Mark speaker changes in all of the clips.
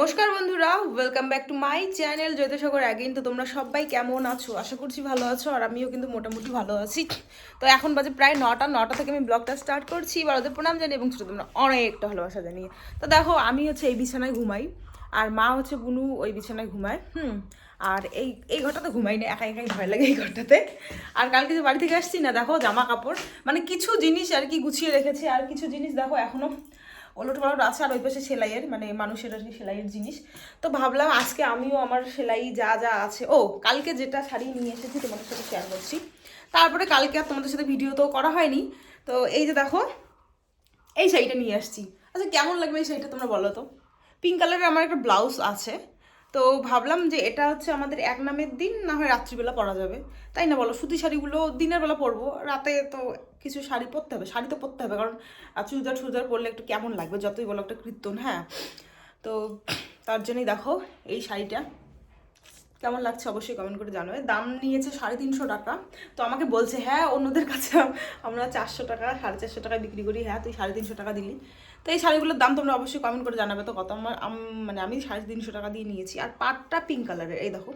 Speaker 1: নমস্কার বন্ধুরা welcome back to my channel জ্যোতিষগর again তো তোমরা সবাই কেমন আছো? আশা করছি ভালো আছো, আর আমিও কিন্তু মোটামুটি ভালো আছি। তো এখন বাজে প্রায় নটা নটা থেকে আমি ব্লগটা স্টার্ট করছি। বড়দের প্রণাম জানি এবং ছোটো তোমরা অনেকটা ভালোবাসা জানিয়ে। তো দেখো, আমি হচ্ছে এই বিছানায় ঘুমাই, আর মা হচ্ছে বুনু ওই বিছানায় ঘুমায়, হুম? আর এই এই ঘরটাতে ঘুমাই না, একা একাই ভয় লাগে এই ঘরটাতে। আর কালকে যে বাড়ি থেকে আসছি না, দেখো জামা কাপড় মানে কিছু জিনিস আর কি গুছিয়ে রেখেছি, আর কিছু জিনিস দেখো এখনও ওলট পালট আছে আর ওই পাশে সেলাইয়ের মানে মানুষের আর কি সেলাইয়ের জিনিস। তো ভাবলাম আজকে আমিও আমার সেলাই যা যা আছে, ও, কালকে যেটা শাড়ি নিয়ে এসেছি তোমাদের সাথে শেয়ার করছি। তারপরে কালকে আর তোমাদের সাথে ভিডিও তো করা হয়নি। তো এই যে দেখো, এই শাড়িটা নিয়ে আসছি। আচ্ছা কেমন লাগবে এই শাড়িটা তোমরা বলো তো? পিঙ্ক কালারের আমার একটা ব্লাউজ আছে। তো ভাবলাম যে এটা হচ্ছে আমাদের এক নামের দিন, না হয় রাত্রিবেলা পরা যাবে। তাই না বলো? সুতি শাড়িগুলো দিনের বেলা পরবো। রাতে তো কিছু শাড়ি পরতে হবে। শাড়ি তো পরতে হবে, কারণ চুড়িদার চুড়িদার পরলে একটু কেমন লাগবে? যতই বলো, একটা কীর্তন হ্যাঁ? তো তার জন্যই দেখো এই শাড়িটা। কেমন লাগছে অবশ্যই কমেন্ট করে জানাবে। দাম নিয়েছে সাড়ে তিনশো টাকা। তো আমাকে বলছে হ্যাঁ অন্যদের কাছে আমরা চারশো টাকা, সাড়ে চারশো টাকায় বিক্রি করি। হ্যাঁ তুই সাড়ে তিনশো টাকা দিলি। তো এই শাড়িগুলোর দাম তোমরা অবশ্যই কমেন্ট করে জানাবে। তো কত আমার মানে আমি সাড়ে তিনশো টাকা দিয়ে নিয়েছি। আর পাটটা পিঙ্ক কালারের এই দেখো।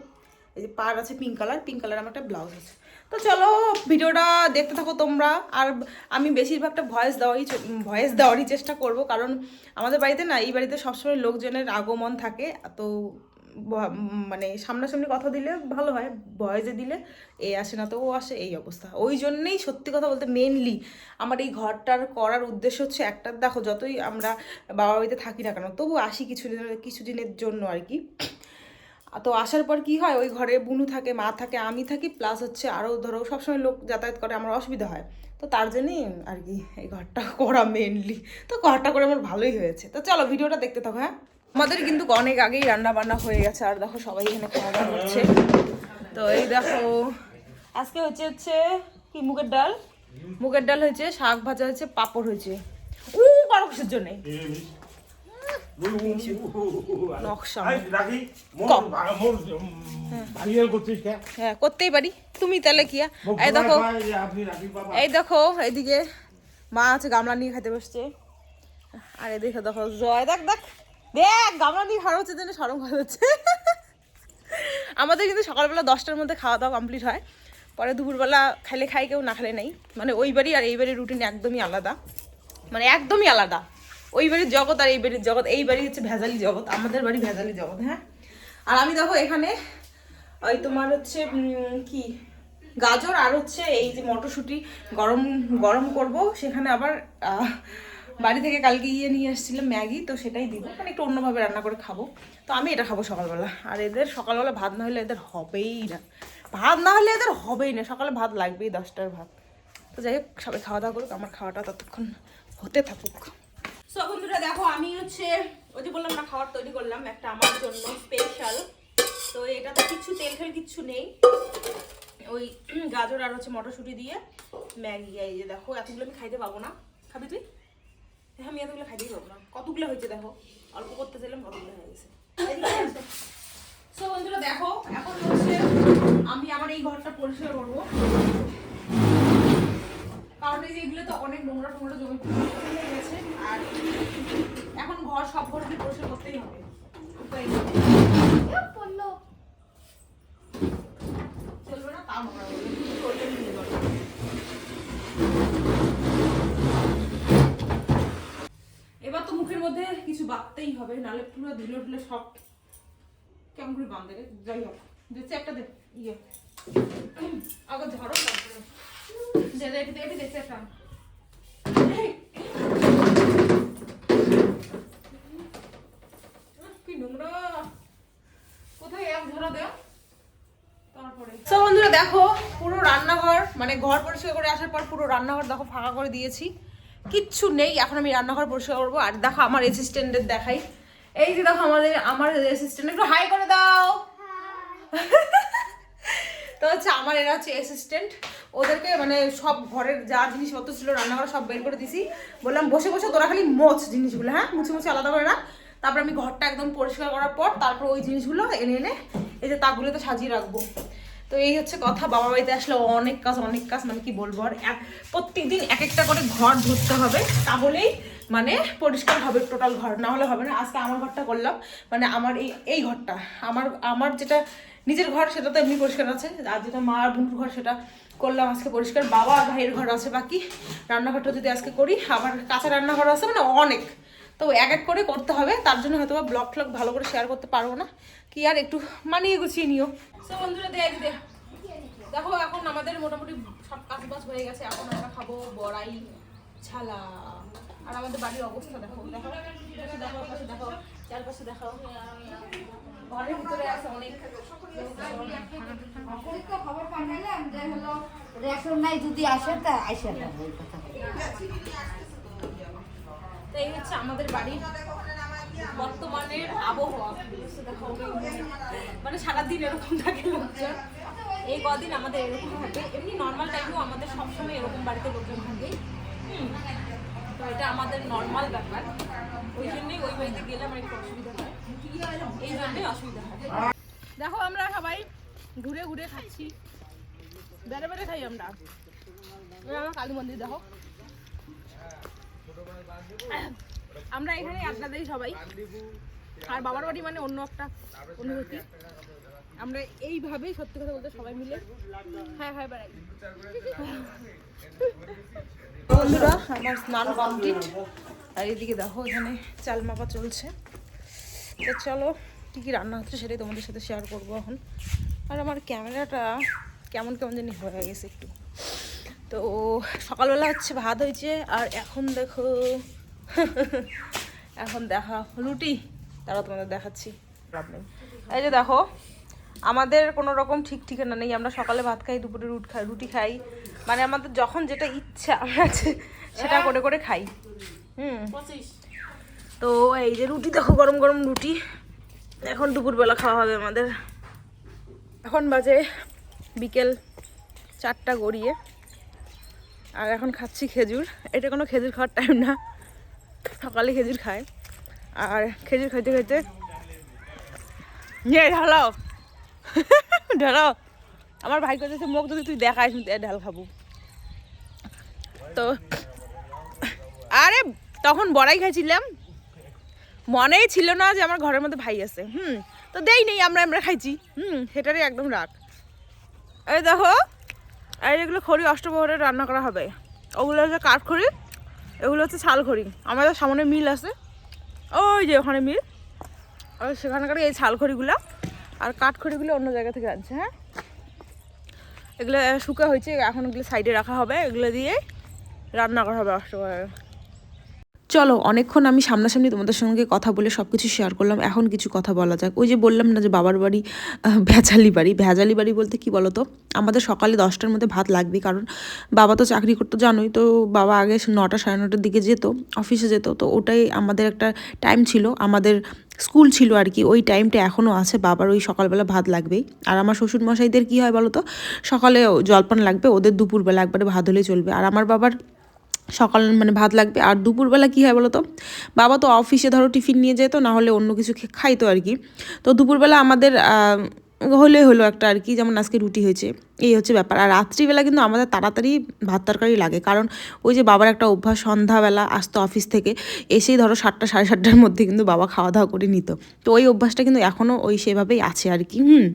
Speaker 1: এই যে পার আছে পিঙ্ক কালার পিঙ্ক কালার আমার একটা ব্লাউজ আছে। তো চলো, ভিডিওটা দেখতে থাকো তোমরা। আর আমি বেশিরভাগটা ভয়েস দেওয়ারই ভয়েস দেওয়ারই চেষ্টা করব। কারণ আমাদের বাড়িতে না, এই বাড়িতে সবসময় লোকজনের আগমন থাকে। তো মানে সামনাসামনি কথা দিলে ভালো হয় ভয়েসে দিলে এ আসে না তো ও আসে, এই অবস্থা। ওই জন্যেই সত্যি কথা বলতে মেনলি আমার এই ঘরটার করার উদ্দেশ্য হচ্ছে একটা, দেখো যতই আমরা বাবা বাড়িতে থাকি না কেন, তবু আসি কিছু দিনের কিছুদিনের জন্য আর কি। তো আসার পর কি হয়, ওই ঘরে বুনু থাকে, মা থাকে, আমি থাকি প্লাস হচ্ছে আরও ধরো সবসময় লোক যাতায়াত করে, আমার অসুবিধা হয়। তো তার জন্যই আর কি এই ঘরটা করা মেনলি তো ঘরটা করে আমার ভালোই হয়েছে। তো চলো, ভিডিওটা দেখতে থাকো হ্যাঁ? আমাদের কিন্তু অনেক আগেই রান্না বান্না হয়ে গেছে, আর দেখো সবাই এখানে খাওয়া দাওয়া করছে। তো এই দেখো, আজকে হচ্ছে হচ্ছে কি, মুগের ডাল? মুগের ডাল হয়েছে, শাক ভাজা হয়েছে, পাপড় হয়েছে। উ কারও কিছুর জন্যে? হ্যাঁ করতেই পারি। তুমি তাহলে কি? এই দেখো এই দেখো, এইদিকে মা আছে, গামলা নিয়ে খেতে বসছে। আর এদিকে দেখো, জয়, দেখ দেখ। দেখ, গামলা খাওয়া হচ্ছে জন্য সরম হয়ে যাচ্ছে আমাদের কিন্তু সকালবেলা দশটার মধ্যে খাওয়া দাওয়া কমপ্লিট হয়। পরে দুপুরবেলা খেলে খাই, কেউ না খেলে নেই। মানে ওই বাড়ি আর এই বাড়ির রুটিন একদমই আলাদা। মানে একদমই আলাদা। ওই বাড়ির জগৎ আর এই বাড়ির জগৎ। এই বাড়ি হচ্ছে ভেজালি জগৎ। আমাদের বাড়ি ভেজালি জগৎ হ্যাঁ? আর আমি দেখো এখানে ওই তোমার হচ্ছে কি? গাজর আর হচ্ছে এই যে মটরশুঁটি গরম গরম করব। সেখানে আবার বাড়ি থেকে কালকে ইয়ে নিয়ে এসেছিলাম ম্যাগি, তো সেটাই দিব। মানে একটু অন্যভাবে রান্না করে খাব। তো আমি এটা খাব সকালবেলা। আর এদের সকালবেলা ভাত না হলে এদের হবেই না। ভাত না হলে এদের হবেই না। সকালে ভাত লাগবেই, দশটার ভাত। তো যাই হোক, সবাই খাওয়া দাওয়া করুক, আমার খাওয়াটা ততক্ষণ হতে থাকুক। সো বন্ধুরা, দেখো, আমি হচ্ছে ওই যে বললাম না খাবার তৈরি করলাম একটা আমার জন্য স্পেশাল তো এটাতে কিছু তেল ফেল কিচ্ছু নেই। ওই গাজর আর হচ্ছে মটরশুঁটি দিয়ে ম্যাগি, এই যে দেখো, এতগুলো আমি খাইতে পাবো না। খাবি তুই? আমি এতগুলো খাইতেই পাবো না। কতগুলো হয়েছে দেখো? অল্প করতে চাইলাম, কতগুলো হয়ে গেছে। বন্ধুরা, দেখো, এখন হচ্ছে আমি আমার এই ঘরটা পরিষ্কার করব। কারণ এই যে তো অনেক নোংরা টোংরা জমে হয়ে গেছে, আর এখন ঘর সব ঘরকে পরিষ্কার করতেই হবে উপায় নেই। চলবে না তা নোংরা করবে চলবে নিয়ে যাবে এবার তো মুখের মধ্যে কিছু বাঁধতেই হবে, নাহলে পুরো ধুলো ধুলো সব কেমন করে বাঁধবে রে? যাই হোক, দিচ্ছে একটা দে ইয়ে। আগে ঝড়ো তারপরে দে দে দে দে একটা কি নোংরা। কোথায় এক দেখো, পুরো রান্নাঘর মানে ঘর পরিষ্কার করে আসার পর পুরো রান্নাঘর, দেখো, ফাঁকা করে দিয়েছি। কিচ্ছু নেই। এখন আমি রান্নাঘর পরিষ্কার করব। আর দেখো আমার অ্যাসিস্ট্যান্টের দেখাই। এই যে দেখো আমাদের, আমার অ্যাসিস্ট্যান্ট একটু হাই করে দাও। তো হচ্ছে আমার এরা হচ্ছে অ্যাসিস্ট্যান্ট ওদেরকে মানে সব ঘরের যা জিনিসপত্র ছিল, রান্নাঘর সব বের করে দিছি। বললাম, বসে বসে, তোরা খালি মোচ জিনিসগুলো হ্যাঁ? মুছে মুছে আলাদা করে রাখ। তারপর আমি ঘরটা একদম পরিষ্কার করার পর, তারপর ওই জিনিসগুলো এনে এনে এই যে তাকগুলোতে সাজিয়ে রাখব। তো এই হচ্ছে কথা বাবা বাড়িতে আসলে অনেক কাজ অনেক কাজ মানে কি বলব আর এক দিন এক একটা করে ঘর ধরতে হবে, তাহলেই মানে পরিষ্কার হবে টোটাল ঘর, না হলে হবে না। আজকে আমার ঘরটা করলাম মানে আমার এই এই ঘরটা, আমার আমার যেটা নিজের ঘর সেটা তো এমনি পরিষ্কার আছে, আর যেটা মা আর বোনের ঘর সেটা করলাম আজকে পরিষ্কার, বাবা আর ভাইয়ের ঘর আছে বাকি, রান্নাঘরটা যদি আজকে করি, আবার কাঁচা রান্নাঘর আছে মানে অনেক। তো এক এক করে করতে হবে। তার জন্য হয়তো বা ব্লগ ফ্লগ ভালো করে শেয়ার করতে পারব না। কি আর একটু মানিয়ে গুছিয়ে নিও। তো বন্ধুরা, দেখ দে দেখো, এখন আমাদের মোটামুটি সব কাজ বাজ হয়ে গেছে। এখন আমরা খাব বড়াই, ছালা। আর আমাদের বাড়ির অবস্থা দেখো দেখো। দেখো, পাশে দেখো, চারপাশে দেখো। ঘরের ভিতরে আছে অনেক
Speaker 2: খবর যে হলো রেশন নাই, যদি আসে তা আসে না
Speaker 1: তো এই হচ্ছে আমাদের বাড়ির বর্তমানের আবহাওয়া। মানে সারাদিন এরকম থাকে লোকজন। এই কদিন আমাদের এরকম থাকে এমনি নর্মাল টাইমেও আমাদের সবসময় এরকম বাড়িতে লোকজন থাকে তো এটা আমাদের নর্মাল ব্যাপার। ওই জন্যই ওই বাড়িতে গেলে আমার একটু অসুবিধা হয়। এই জন্যই অসুবিধা হয়। দেখো, আমরা সবাই ঘুরে ঘুরে খাচ্ছি। বেড়ে বেড়ে খাই আমরা। আমার কালী মন্দির, দেখো। আমরা এখানে আড্ডা দিই সবাই। আর বাবার বাড়ি মানে অন্য একটা অনুভূতি। আমরা এইভাবেই সত্যি কথা বলতে সবাই মিলে হ্যাঁ হ্যাঁ বন্ধুরা, আমার স্নান কমপ্লিট। আর এদিকে দেখো, এখানে চাল মাপা চলছে। তো চলো, কী কী রান্না হচ্ছে সেটাই তোমাদের সাথে শেয়ার করব এখন। আর আমার ক্যামেরাটা কেমন কেমন জানি হয়ে গেছে একটু। তো সকালবেলা হচ্ছে ভাত হয়েছে, আর এখন দেখো, এখন দেখা রুটি তারা তোমাদের দেখাচ্ছি। এই যে দেখো, আমাদের কোনো রকম ঠিক ঠিকানা নেই, আমরা সকালে ভাত খাই, দুপুরে রুট খাই, রুটি খাই। মানে আমাদের যখন যেটা ইচ্ছা, আমরা সেটা করে করে খাই। হুম। তো এই যে রুটি, দেখো গরম গরম রুটি। এখন দুপুরবেলা খাওয়া হবে আমাদের। এখন বাজে বিকেল চারটা গড়িয়ে। আর এখন খাচ্ছি খেজুর। এটা কোনো খেজুর খাওয়ার টাইম না। সকালে খেজুর খায়। আর খেজুর খাইতে খাইতে নিয়ে ঢালাও। ঢালাও। আমার ভাই করতেছে মুখ যদি তুই তোর ঢাল খাব। তো, আরে, তখন বড়াই খাইছিলাম। মনেই ছিল না যে আমার ঘরের মধ্যে ভাই আছে। হুম, তো দেই নেই, আমরা আমরা খাইছি। হুম, সেটারই একদম রাগ। এই দেখো এই এগুলো খড়ি অষ্টপ্রহরে রান্না করা হবে। ওগুলো হচ্ছে কাঠ খড়ি, এগুলো হচ্ছে ছাল খড়ি। আমাদের সামনে মিল আছে। ওই যে ওখানে মিল। আর সেখানকার এই ছাল খড়িগুলো আর কাঠ খড়িগুলো অন্য জায়গা থেকে আনছে হ্যাঁ? এগুলো শুকা হয়েছে, এখন এগুলো সাইডে রাখা হবে। এগুলো দিয়ে রান্না করা হবে অষ্টপ্রহরে চলো, অনেকক্ষণ আমি সামনাসামনি তোমাদের সঙ্গে কথা বলে সব কিছু শেয়ার করলাম, এখন কিছু কথা বলা যাক। ওই যে বললাম না যে বাবার বাড়ি ভেজালি বাড়ি। ভেজালি বাড়ি বলতে কি বলো তো আমাদের সকালে দশটার মধ্যে ভাত লাগবে, কারণ বাবা তো চাকরি করতো, জানোই তো, বাবা আগে নটা সাড়ে নটার দিকে যেত অফিসে যেত, তো ওটাই আমাদের একটা টাইম ছিল। আমাদের স্কুল ছিল আর কি, ওই টাইমটা এখনও আছে, বাবার ওই সকালবেলা ভাত লাগবেই। আর আমার শ্বশুর মশাইদের কী হয় বলো তো সকালে জলপান লাগবে, ওদের দুপুরবেলা একবারে ভাত হলেই চলবে। আর আমার বাবার সকাল মানে ভাত লাগবে। আর দুপুরবেলা কী হয় বলো তো বাবা তো অফিসে ধরো টিফিন নিয়ে যেত, না হলে অন্য কিছু খাইতো আর কি। তো দুপুরবেলা আমাদের হলে হলো একটা আর কি, যেমন আজকে রুটি হয়েছে। এই হচ্ছে ব্যাপার। আর রাত্রিবেলা কিন্তু আমাদের তাড়াতাড়ি ভাত তরকারি লাগে। কারণ ওই যে বাবার একটা অভ্যাস, সন্ধ্যাবেলা আসতো অফিস থেকে, এসেই ধরো সাতটা, সাড়ে সাতটার মধ্যে কিন্তু বাবা খাওয়া দাওয়া করে নিত। তো ওই অভ্যাসটা কিন্তু এখনও ওই সেভাবেই আছে আর কি। হুম।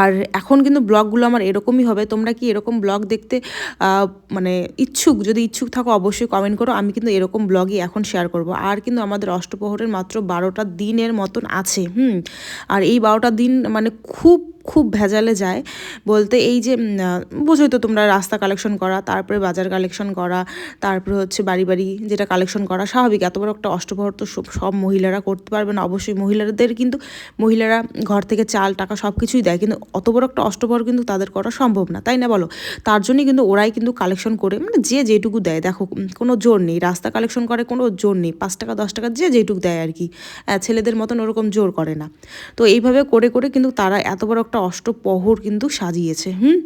Speaker 1: আর এখন কিন্তু ব্লগগুলো আমার এরকমই হবে। তোমরা কি এরকম ব্লগ দেখতে মানে ইচ্ছুক? যদি ইচ্ছুক থাকো অবশ্যই কমেন্ট করো। আমি কিন্তু এরকম ব্লগই এখন শেয়ার করব। আর কিন্তু আমাদের অষ্টপ্রহরের মাত্র বারোটা দিনের মতন আছে, হুম? আর এই বারোটা দিন মানে খুব খুব ভেজালে যায়। বলতে এই যে বোঝোই তো তোমরা রাস্তা কালেকশন করা, তারপরে বাজার কালেকশন করা, তারপরে হচ্ছে বাড়ি বাড়ি যেটা কালেকশন করা স্বাভাবিক। এত বড় একটা অষ্টপ্রহর তো সব মহিলারা করতে পারবে না। অবশ্যই মহিলাদের কিন্তু, মহিলারা ঘর থেকে চাল, টাকা সব কিছুই দেয়। কিন্তু অত বড় একটা অষ্টপ্রহর কিন্তু তাদের করা সম্ভব না, তাই না বলো? তার জন্যই কিন্তু ওরাই কিন্তু কালেকশন করে মানে যে যেটুকু দেয়। দেখো কোনো জোর নেই। রাস্তা কালেকশন করে কোনো জোর নেই। পাঁচ টাকা, দশ টাকা যে যেটুকু দেয় আর কি। ছেলেদের মতন ওরকম জোর করে না। তো এইভাবে করে করে কিন্তু তারা এত বড় একটা অষ্টপ্রহর কিন্তু সাজিয়েছে, হুম?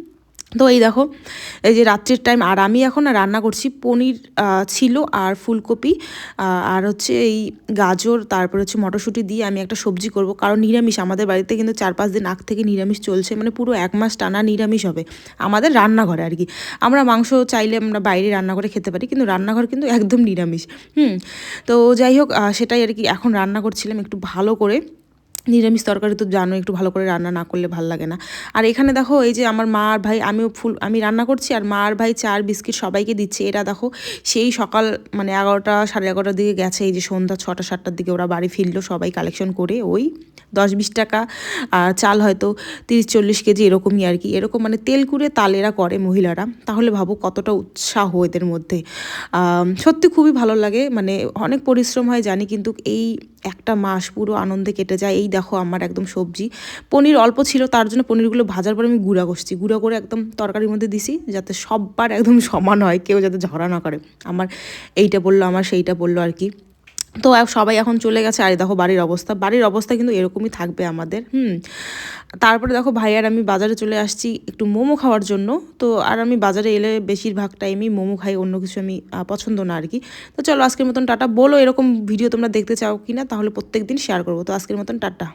Speaker 1: তো এই দেখো, এই যে রাত্রির টাইম আর আমি এখন রান্না করছি পনির ছিল আর ফুলকপি আর হচ্ছে এই গাজর, তারপর হচ্ছে মটরশুঁটি দিয়ে আমি একটা সবজি করব। কারণ নিরামিষ, আমাদের বাড়িতে কিন্তু চার পাঁচ দিন আগ থেকে নিরামিষ চলছে মানে পুরো এক মাস টানা নিরামিষ হবে আমাদের রান্নাঘরে আর কি। আমরা মাংস চাইলে আমরা বাইরে রান্না করে খেতে পারি, কিন্তু রান্নাঘর কিন্তু একদম নিরামিষ, হুম? তো যাই হোক সেটাই আর কি, এখন রান্না করছিলাম একটু ভালো করে। নিরামিষ তরকারি তো জানো একটু ভালো করে রান্না না করলে ভালো লাগে না। আর এখানে দেখো, এই যে আমার মা আর ভাই, আমিও ফুল, আমি রান্না করছি আর মা আর ভাই চার বিস্কিট সবাইকে দিচ্ছে। এরা দেখো, সেই সকাল মানে এগারোটা সাড়ে এগারোটার দিকে গেছে, এই যে সন্ধ্যা ছটা সাতটার দিকে ওরা বাড়ি ফিরলো সবাই কালেকশন করে ওই দশ বিশ টাকা। চাল হয়তো তিরিশ চল্লিশ কেজি এরকমই আর কি। এরকম মানে তেল কুড়ে তাল এরা করে মহিলারা। তাহলে ভাবো কতটা উৎসাহ এদের মধ্যে। সত্যি খুবই ভালো লাগে মানে অনেক পরিশ্রম হয় জানি, কিন্তু এই একটা মাস পুরো আনন্দে কেটে যায়। এই দেখো আমার একদম সবজি। পনির অল্প ছিল, তার জন্য পনিরগুলো ভাজার পর আমি গুঁড়া করছি গুঁড়া করে একদম তরকারির মধ্যে দিছি, যাতে সববার একদম সমান হয়, কেউ যাতে ঝরা না করে। আমার এইটা বলল আমার সেইটা বলল আর কি। তো সবাই এখন চলে গেছে। আর দেখো বাড়ির অবস্থা। বাড়ির অবস্থা কিন্তু এরকমই থাকবে আমাদের, হুম। তারপরে দেখো ভাই আর আমি বাজারে চলে আসছি একটু মোমো খাওয়ার জন্য। তো আর আমি বাজারে এলে বেশিরভাগ টাইমই মোমো খাই, অন্য কিছু আমি পছন্দ না আর কি। তো চলো আজকের মতন টাটা। বলো এরকম ভিডিও তোমরা দেখতে চাও কি না তাহলে প্রত্যেক দিন শেয়ার করব। তো আজকের মতন টাটা।